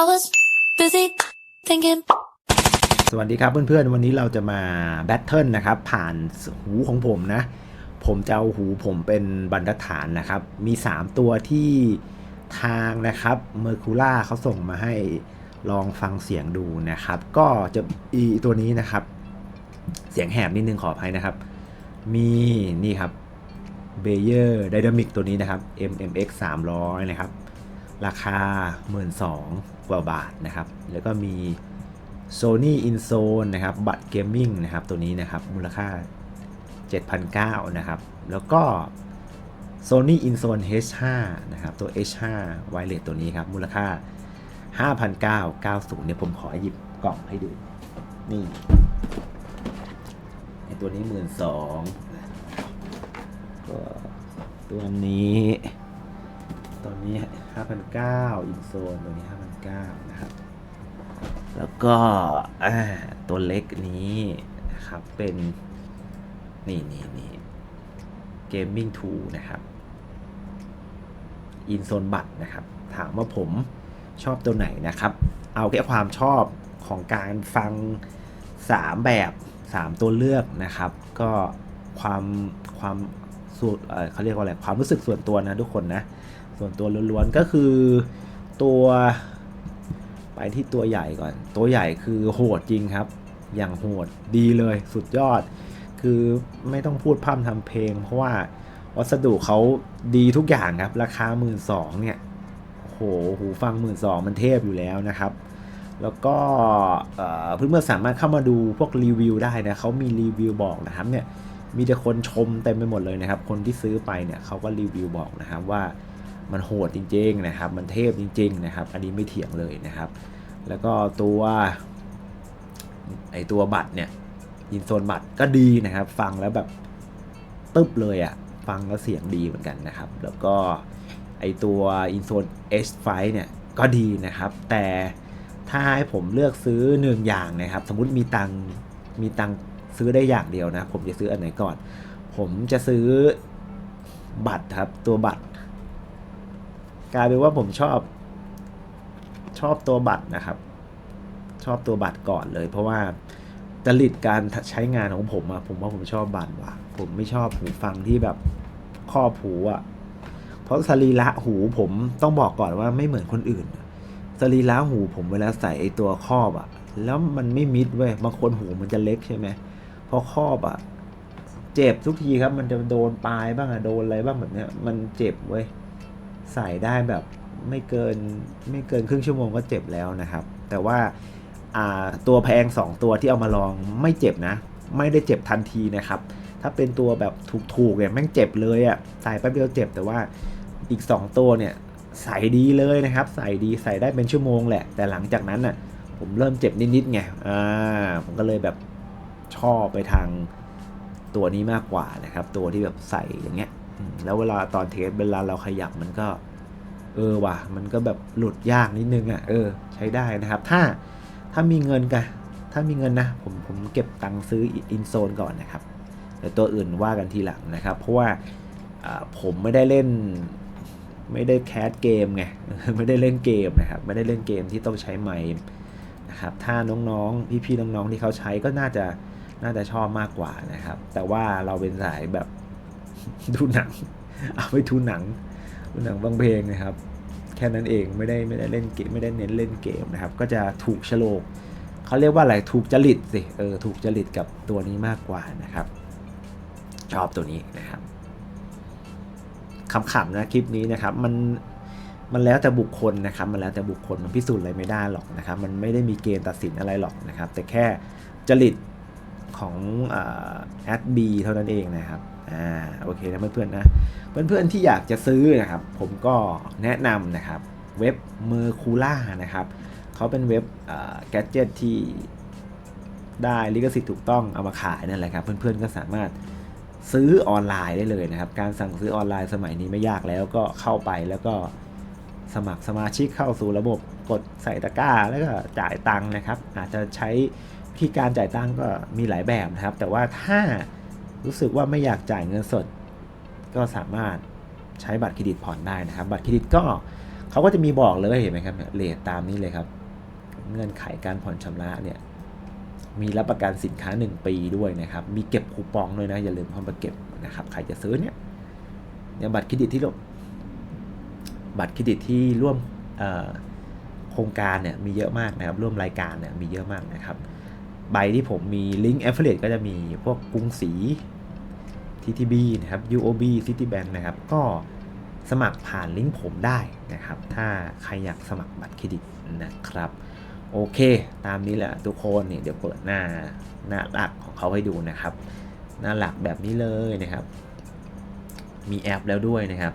I was busy thinking. สวัสดีครับเพื่อนๆ วันนี้เราจะมาแบทเทิลนะครับ ผ่านหูของผมนะ ผมจะเอาหูผมเป็นบรรทัดฐานนะครับ มี 3 ตัวที่ทางนะครับเมอร์คูล่าเขาส่งมาให้ลองฟังเสียงดูนะครับ ก็จะอีตัวนี้นะครับ เสียงแหบนิดนึงขออภัยนะครับ มีนี่ครับเบเยอร์ไดนามิกตัวนี้นะครับ MMX 300 นะครับ ราคา 12,000กว่าบาทนะครับ แล้วก็มี Sony InZone นะครับ บัตรเกมมิ่งนะครับ ตัวนี้นะครับ มูลค่า 7,900นะครับ แล้วก็ Sony InZone H5 นะครับ ตัว H5 Wireless ตัวนี้ครับ มูลค่า 5,990เนี่ยผมขอหยิบกล่องให้ดู นี่ไอตัวนี้ 12,000ก็ตัวนี้ ตัวนี้ 5,900 InZone ตัวนี้ 5,900นะครับ แล้วก็ตัวเล็กนี้นะครับเป็นนี่นี่นี่เกมมิ่งทูนะครับอินโซนบัตนะครับ ถามว่าผมชอบตัวไหนนะครับ เอาแค่ความชอบของการฟัง 3 แบบ 3 ตัวเลือกนะครับ ก็ความความส่วนเขาเรียกว่าอะไรความรู้สึกส่วนตัวนะทุกคนนะ ส่วนตัวล้วนๆก็คือตัวไปที่ตัวใหญ่ก่อน ตัวใหญ่คือโหดจริงครับ อย่างโหดดีเลยสุดยอด คือไม่ต้องพูดพร่ำทำเพลง เพราะว่าวัสดุเขาดีทุกอย่างครับ ราคา 1 2ื่นเนี่ยโหหูฟัง 1 2ื่นมันเทพอยู่แล้วนะครับ แล้วก็เอ่อเพื่อสามารถเข้ามาดูพวกรีวิวได้นะเขามีรีวิวบอกนะครับเนี่ยมีแต่คนชมเต็มไปหมดเลยนะครับ คนที่ซื้อไปเนี่ยเขาก็รีวิวบอกนะครับว่า มันโหดจริงๆนะครับ มันเทพจริง ๆ นะครับ อันนี้ไม่เถียงเลยนะครับ แล้วก็ตัวไอตัวบัตรเนี่ยยินโซนบัตรก็ดีนะครับ ฟังแล้วแบบตึ๊บเลยอะ่ะฟังแล้วเสียงดีเหมือนกันนะครับ แล้วก็ไอตัวอินโซน H5 เนี่ยก็ดีนะครับ แต่ถ้าให้ผมเลือกซื้อหนึ่งอย่างนะครับ สมมติมีตังมีตังซื้อได้อย่างเดียวนะ ผมจะซื้ออันไหนก่อน ผมจะซื้อบัตรครับ ตัวบัตร กลายเป็นว่าผมชอบ ชอบตัวบัตรนะครับ ชอบตัวบัตรก่อนเลย เพราะว่าจริตการใช้งานของผมอะผมว่าผมชอบบัตรว่ะ ผมไม่ชอบหูฟังที่แบบครอบหูอะเพราะสรีระหูผมต้องบอกก่อนว่าไม่เหมือนคนอื่นสรีระหูผมเวลาใส่ไอตัวครอบอะแล้วมันไม่มิดเว้ยบางคนหูมันจะเล็กใช่ไหมพอครอบอะเจ็บทุกทีครับ มันจะโดนปลายบ้างอะโดนอะไรบ้างแบบเนี้ย มันเจ็บเว้ย ใส่ได้แบบไม่เกินไม่เกินครึ่งชั่วโมงก็เจ็บแล้วนะครับ แต่ว่าาตัวแพง 2 ตัวที่เอามาลองไม่เจ็บนะ ไม่ได้เจ็บทันทีนะครับ ถ้าเป็นตัวแบบถูกๆเนี่ยแม่งเจ็บเลยอะ่ะใส่แป๊บเดียวเจ็บแต่ว่าอีก 2 ตัวเนี่ยใส่ดีเลยนะครับ ใส่ดีใส่ได้เป็นชั่วโมงแหละ แต่หลังจากนั้นน่ะผมเริ่มเจ็บนิดๆไงอ่าผมก็เลยแบบชอบไปทางตัวนี้มากกว่านะครับ ตัวที่แบบใส่อย่างเงี้ย แล้วเวลาตอนเทสเวลาเราขยับมันก็ เออว่ะ มันก็แบบหลุดยากนิดนึงอะเออ ใช้ได้นะครับ ถ้าถ้ามีเงินกันถ้ามีเงินนะ ผมผมเก็บตังค์ซื้ออินโซนก่อนนะครับแต่ตัวอื่นว่ากันทีหลังนะครับ เพราะว่าผมไม่ได้เล่นไม่ได้แคสเกมไงไม่ได้เล่นเกมนะครับ ไม่ได้เล่นเกมที่ต้องใช้ไมค์นะครับ ถ้าน้องๆพี่ๆน้องๆที่เขาใช้ก็น่าจะน่าจะชอบมากกว่านะครับ แต่ว่าเราเป็นสายแบบ ดูหนัง เอาไปดูหนังดูหนังบางเพลงนะครับ แค่นั้นเองไม่ได้ไม่ได้เล่นเกมไม่ได้เน้นเล่นเกมนะครับ ก็จะถูกโฉลกเขาเรียกว่าอะไรถูกจริตสิเออถูกจริตกับตัวนี้มากกว่านะครับ ชอบตัวนี้นะครับขำๆนะคลิปนี้นะครับ มันมันแล้วแต่บุคคลนะครับ มันแล้วแต่บุคคลมันพิสูจน์อะไรไม่ได้หรอกนะครับ มันไม่ได้มีเกณฑ์ตัดสินอะไรหรอกนะครับ แต่แค่จริตของแอดบีเท่านั้นเองนะครับ อ่าโอเคนะเพื่อนๆนะเพื่อนๆที่อยากจะซื้อนะครับผมก็แนะนำนะครับเว็บ m e r c u l a นะครับเขาเป็นเว็บแกจ g e t ที่ได้ลิขสิทธิ์ถูกต้องเอามาขายนั่นแหละครับ เพื่อนๆก็สามารถซื้อออนไลน์ได้เลยนะครับ การสั่งซื้อออนไลน์สมัยนี้ไม่ยากแล้วก็เข้าไปแล้วก็สมัครสมาชิกเข้าสู่ระบบกดใส่ตะกร้า แล้วก็จ่ายตังค์นะครับ อาจจะใช้วิธีการจ่ายตังค์ก็มีหลายแบบนะครับ แต่ว่าถ้า รู้สึกว่าไม่อยากจ่ายเงินสด ก็สามารถใช้บัตรเครดิตผ่อนได้นะครับ บัตรเครดิตก็เขาก็จะมีบอกเลยเห็นไหมครับเนี่ยเลทตามนี้เลยครับ เงื่อนไขการผ่อนชำระเนี่ยมีรับประกันสินค้า 1 ปีด้วยนะครับ มีเก็บคูปองด้วยนะ อย่าลืมเข้ามาเก็บนะครับ ใครจะซื้อเนี่ยเนี่ยบัตรเครดิตที่บัตรเครดิตที่ร่วมโครงการเนี่ยมีเยอะมากนะครับ ร่วมรายการเนี่ยมีเยอะมากนะครับ ใบที่ผมมีลิงก์ affiliate ก็จะมีพวกกรุงศรี TTB นะครับ UOB Citibank นะครับ ก็สมัครผ่านลิงก์ผมได้นะครับ ถ้าใครอยากสมัครบัตรเครดิตนะครับ โอเค ตามนี้แหละทุกคนเนี่ยเดี๋ยวเปิดหน้าหน้าหลักของเขาให้ดูนะครับ หน้าหลักแบบนี้เลยนะครับ มีแอปแล้วด้วยนะครับ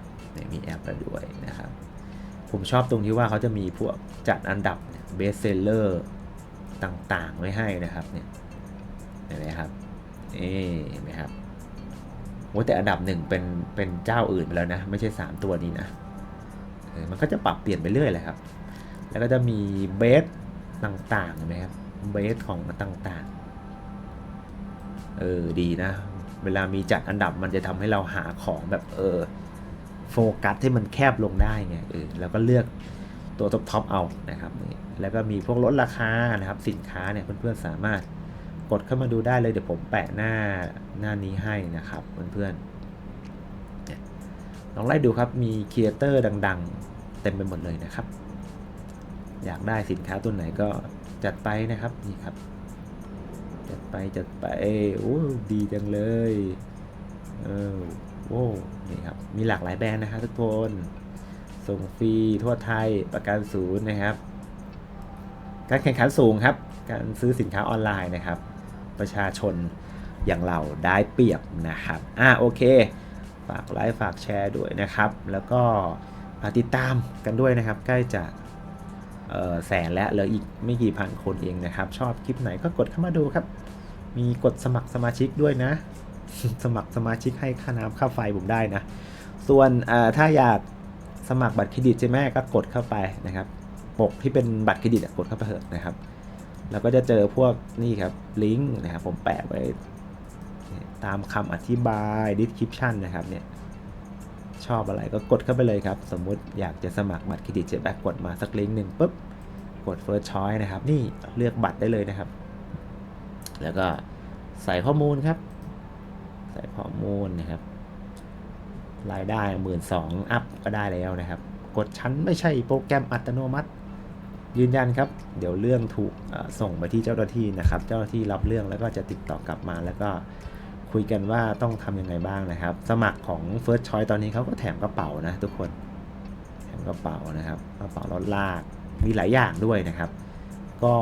มีแอปแล้วด้วยนะครับ ผมชอบตรงที่ว่าเขาจะมีพวกจัดอันดับเบสเซลเลอร์ ต่างๆ ไว้ให้นะครับเนี่ยเห็นไหมครับเอ๊เห็นไหมครับโอ้แต่อันดับหนึ่งเป็นเป็นเจ้าอื่นไปแล้วนะ ไม่ใช่ 3 ตัวนี้นะมันก็จะปรับเปลี่ยนไปเรื่อยแหละครับ แล้วก็จะมีเบสต่างๆเห็นไหมครับเบสของต่างๆเออดีนะ เวลามีจัดอันดับมันจะทำให้เราหาของแบบเออโฟกัสให้มันแคบลงได้ไงเออแล้วก็เลือก ตัวท็อปท็อปเอานะครับนี่แล้วก็มีพวกลดราคานะครับสินค้าเนี่ยเพื่อนๆสามารถกดเข้ามาดูได้เลยเดี๋ยวผมแปะหน้าหน้านี้ให้นะครับเพื่อนๆลองไล่ดูครับมีครีเอเตอร์ดังๆ เต็มไปหมดเลยนะครับ อยากได้สินค้าตัวไหนก็จัดไปนะครับนี่ครับ จัดไปจัดไปโอ้ดีจังเลยเออโว้นี่ครับมีหลากหลายแบรนด์นะครับทุกคน ส่งฟรีทั่วไทยประกันศูนย์นะครับ การแข่งขันสูงครับ การซื้อสินค้าออนไลน์นะครับ ประชาชนอย่างเราได้เปรียบนะครับ อะโอเค ฝากไลค์ฝากแชร์ด้วยนะครับ แล้วก็ฝากติดตามกันด้วยนะครับ ใกล้จะแสนแล้วเหลืออีกไม่กี่พันคนเองนะครับ ชอบคลิปไหนก็กดเข้ามาดูครับ มีกดสมัครสมาชิกด้วยนะ สมัครสมาชิกให้ค่าน้ำค่าไฟผมได้นะ ส่วนถ้าอยาก สมัครบัตรเครดิตใช่ไหมก็กดเข้าไปนะครับปกที่เป็นบัตรเครดิตกดเข้าไปเถอะนะครับแล้วก็จะเจอพวกนี่ครับลิงก์นะครับผมแปะไว้ตามคำอธิบาย description นะครับเนี่ยชอบอะไรก็กดเข้าไปเลยครับ สมมุติอยากจะสมัครบัตรเครดิตเจ็บแบกกดมาสักลิงก์หนึ่งปุ๊บกด First Choice นะครับ นี่เลือกบัตรได้เลยนะครับ แล้วก็ใส่ข้อมูลครับ ใส่ข้อมูลนะครับ รายได้หมื่นสองอัพก็ได้แล้วนะครับ กดชั้นไม่ใช่โปรแกรมอัตโนมัติ ยืนยันครับ เดี๋ยวเรื่องถูกส่งไปที่เจ้าหน้าที่นะครับ เจ้าหน้าที่รับเรื่องแล้วก็จะติดต่อกลับมาแล้วก็คุยกันว่าต้องทำยังไงบ้างนะครับ สมัครของ First Choice ตอนนี้เขาก็แถมกระเป๋านะทุกคน แถมกระเป๋านะครับกระเป๋ารถลากมีหลายอย่างด้วยนะครับ ก็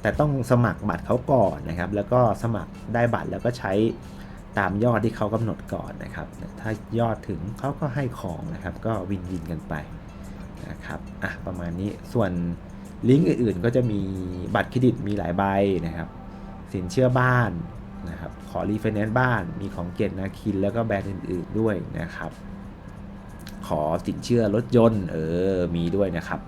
แต่ต้องสมัครบัตรเขาก่อนนะครับ แล้วก็สมัครได้บัตรแล้วก็ใช้ ตามยอดที่เขากำหนดก่อนนะครับ ถ้ายอดถึงเขาก็ให้ของนะครับ ก็วินวินกันไปนะครับอะประมาณนี้ส่วนลิงก์อื่นๆ ก็จะมีบัตรเครดิตมีหลายใบนะครับ สินเชื่อบ้านนะครับ ขอรีไฟแนนซ์บ้าน มีของเกียรตินาคิน แล้วก็แบรนด์อื่น ๆด้วยนะครับ ขอสินเชื่อรถยนต์ เออ มีด้วยนะครับ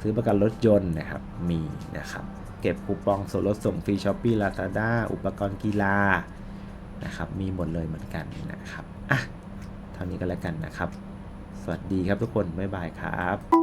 ซื้อประกันรถยนต์นะครับ มีนะครับ เก็บคูปองส่วนลดส่งฟรีช้อปปี้ลาซาด้าอุปกรณ์กีฬา นะครับ มีหมดเลยเหมือนกันนะครับอะเท่านี้ก็แล้วกันนะครับ สวัสดีครับทุกคน บ๊ายบายครับ